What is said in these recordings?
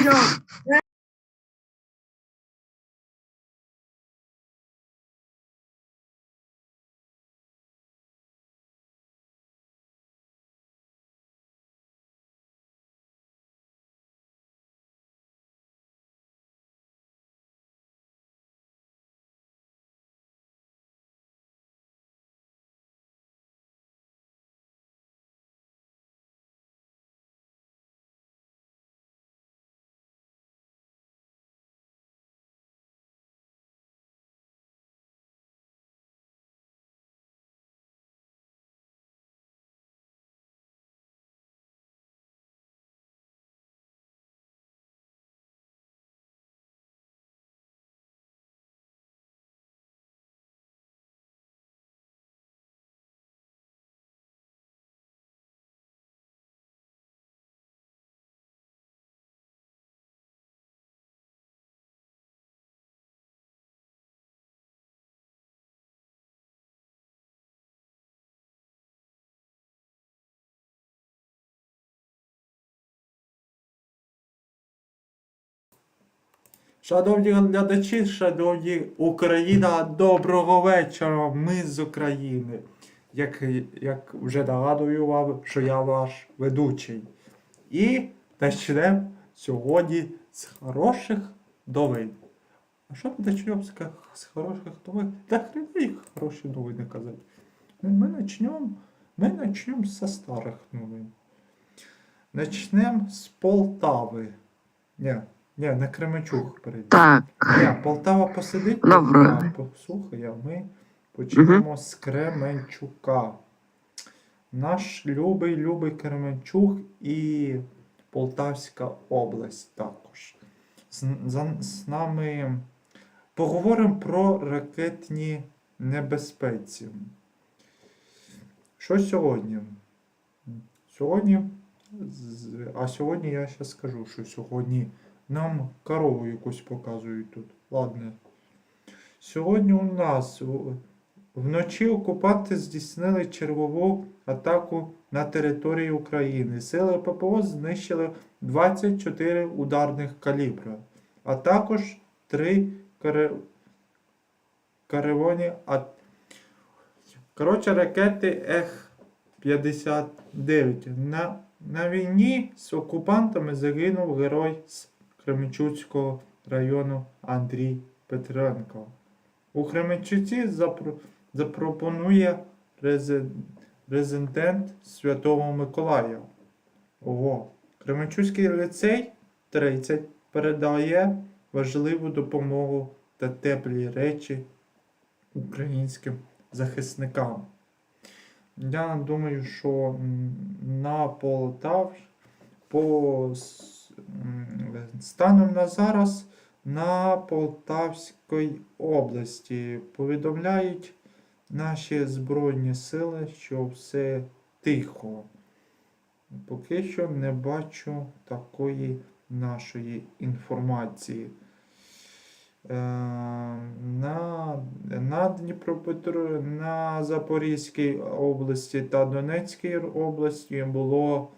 Iya. Шановні глядачі, шановні Україна, доброго вечора. Ми з України. Як, як вже нагадую вам, що я ваш ведучий. І почнемо сьогодні з хороших новин. А що ми почнемо з, хороших новин? Та хрена їх хороші новини казати. Ми почнемо, ми почнемо зі старих новин. Начнемо з Полтави. Ні, ні, на Кременчуг перейдемо. Так, Ні, Полтава посидить, Добре. а послухай, а ми почнемо з Кременчука. Наш любий, любий Кременчук і Полтавська область також. З, за- з нами поговоримо про ракетні небезпеці. Що сьогодні? Сьогодні, а сьогодні я ще скажу, що сьогодні нам корову якусь показують тут. Ладно. Сьогодні у нас вночі окупанти здійснили чергову атаку на території України. Сили ППО знищили 24 ударних калібра, а також 3 каре... каревоні а... Коротше, ракети Ех-59. На, на війні з окупантами загинув герой з Кременчуцького району Андрій Петренко. У Кременчуці запро... запропонує резе- резидент Святого Миколая. Ого. Кременчуцький ліцей 30 передає важливу допомогу та теплі речі українським захисникам. Я думаю, що на Полтав по станом на зараз на Полтавській області повідомляють наші Збройні сили, що все тихо. Поки що не бачу такої нашої інформації. Е, На, на Дніпропетро, на Запорізькій області та Донецькій області було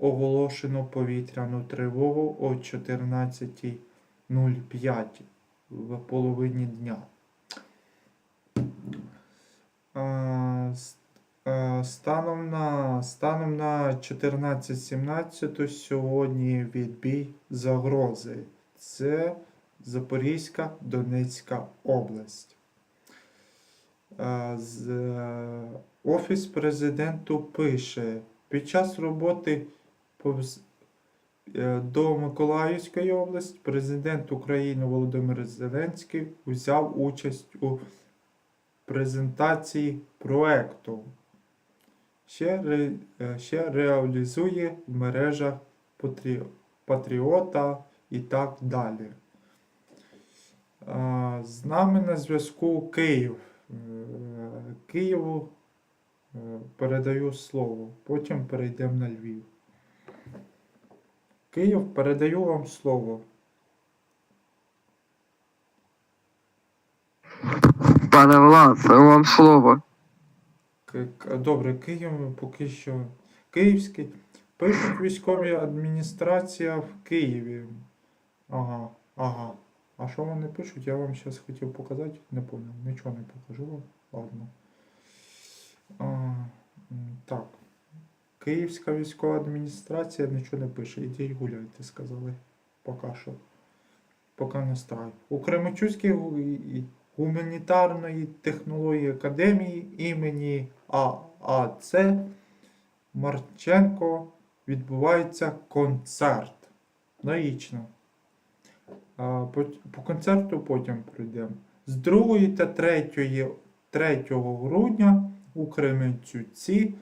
оголошено повітряну тривогу о 14.05 в половині дня. Станом на, станом на 14.17 сьогодні відбій загрози. Це Запорізька Донецька область. Е, Офіс президенту пише, під час роботи до Миколаївської області президент України Володимир Зеленський взяв участь у презентації проекту. Ще, е, ще реалізує в мережах Патрі- Патріота і так далі. З нами на зв'язку Київ. Е, Києву е, передаю слово, потім перейдемо на Львів. Київ, передаю вам слово. пане Влад, вам слово. Добре, Київ поки що. Київський. Пишуть військові адміністрація в Києві. Ага, ага. А що вони пишуть? Я вам зараз хотів показати, не понял. Нічого не покажу вам. Ладно. А, так. Київська військова адміністрація нічого не пише. Ідіть гуляйте, сказали. Поки що. Поки не страй. У Кременчуцькій гуманітарної технології академії імені ААЦ Марченко відбувається концерт. Логічно. По, по концерту потім пройдемо. З 2 та 3, 3 грудня у Кременчуці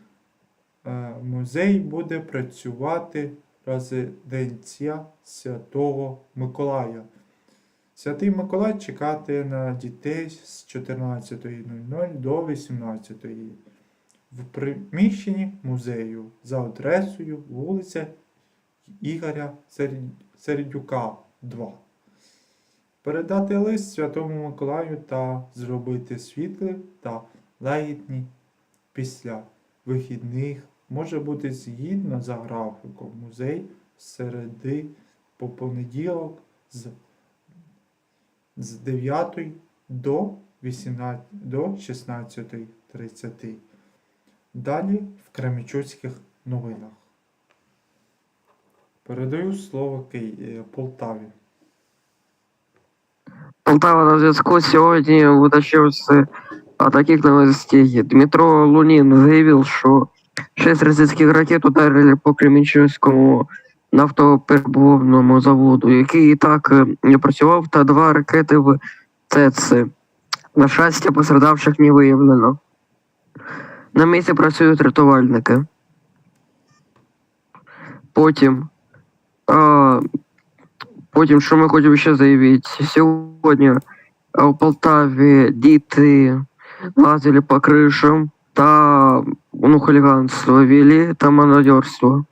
музей буде працювати резиденція Святого Миколая. Святий Миколай чекати на дітей з 14.00 до 18.00 в приміщенні музею за адресою вулиця Ігоря Серед- Середюка, 2. Передати лист Святому Миколаю та зробити світлі та лагідні після вихідних може бути згідно за графіком музей середи по понеділок з, з 9 до 18 до 16.30. Далі в Кремічуцьких новинах. Передаю слово е, Полтаві. Полтава на зв'язку сьогодні витащився о таких новостей. Дмитро Лунін заявив, що шість російських ракет ударили по Кременчуцькому нафтопереробному заводу, який і так не працював, та два ракети в ЦЕЦ. На щастя, пострадавших не виявлено. На місці працюють рятувальники. Потім. А, потім, що ми хочемо ще заявити? Сьогодні у Полтаві діти лазили по кришам та ну, хулиганство вели та мародерство.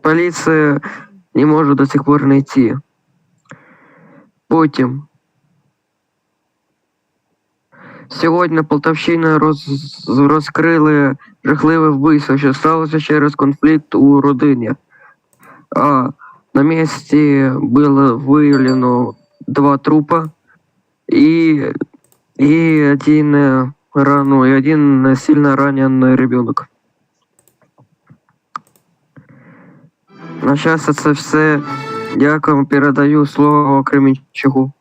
Поліція не може до сих пор знайти. Потім. Сьогодні на Полтавщині роз... розкрили жахливе вбивство, що сталося через конфлікт у родині. А на місці було виявлено два трупа і, і один е, рану, і один сильно ранений ребенок. На щастя, це все. Дякую, передаю слово Кременчуку.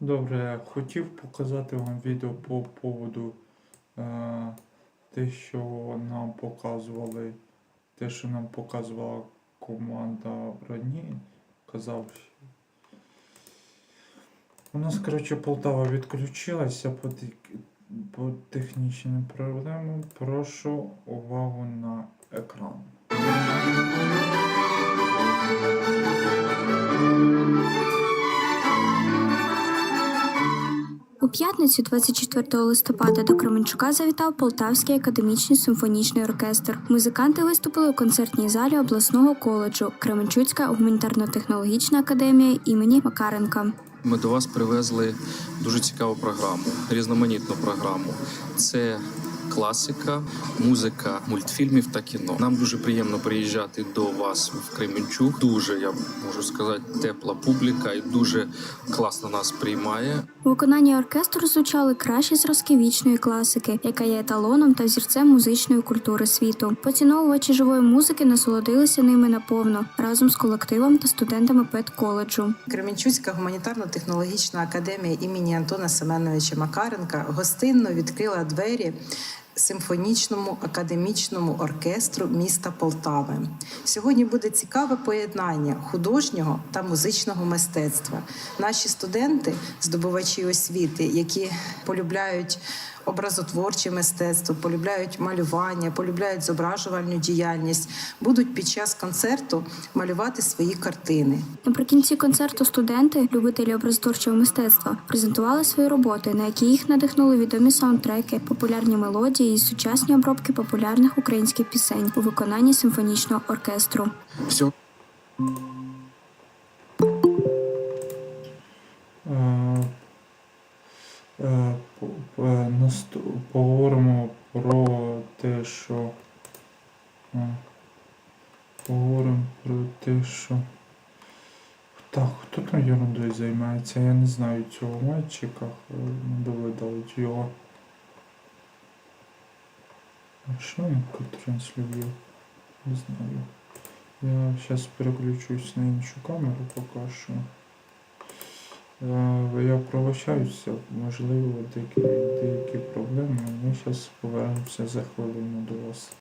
Добре, хотів показати вам відео по поводу е, те, що нам показували, те, що нам показувала команда раніше. Казав, у нас, коротше, Полтава відключилася по, по технічним проблемам. Прошу увагу на екран. У п'ятницю, 24 листопада, до Кременчука завітав Полтавський академічний симфонічний оркестр. Музиканти виступили у концертній залі обласного коледжу Кременчуцька гуманітарно-технологічна академія імені Макаренка. Ми до вас привезли дуже цікаву програму, різноманітну програму. Це класика, музика мультфільмів та кіно. Нам дуже приємно приїжджати до вас в Кременчук. Дуже я можу сказати, тепла публіка і дуже класно нас приймає. У виконанні оркестру звучали кращі зразки вічної класики, яка є еталоном та взірцем музичної культури світу. Поціновувачі живої музики насолодилися ними наповно разом з колективом та студентами педколеджу. Кременчуцька гуманітарно-технологічна академія імені Антона Семеновича Макаренка гостинно відкрила двері симфонічному академічному оркестру міста Полтави. Сьогодні буде цікаве поєднання художнього та музичного мистецтва. Наші студенти, здобувачі освіти, які полюбляють образотворче мистецтво, полюбляють малювання, полюбляють зображувальну діяльність, будуть під час концерту малювати свої картини. Наприкінці концерту студенти, любителі образотворчого мистецтва, презентували свої роботи, на які їх надихнули відомі саундтреки, популярні мелодії і сучасні обробки популярних українських пісень у виконанні симфонічного оркестру. Всього Е, Поговоримо про те, що е, поговоримо про те, що. Так, хто там ерундою займається? Я не знаю цього мальчика, е, його. А я транслює? Не знаю. Я сейчас переключусь на іншу камеру пока що. Е, Я пробачаюся, можливо, деякі, деякі проблеми. Ми зараз повернемося за хвилину до вас.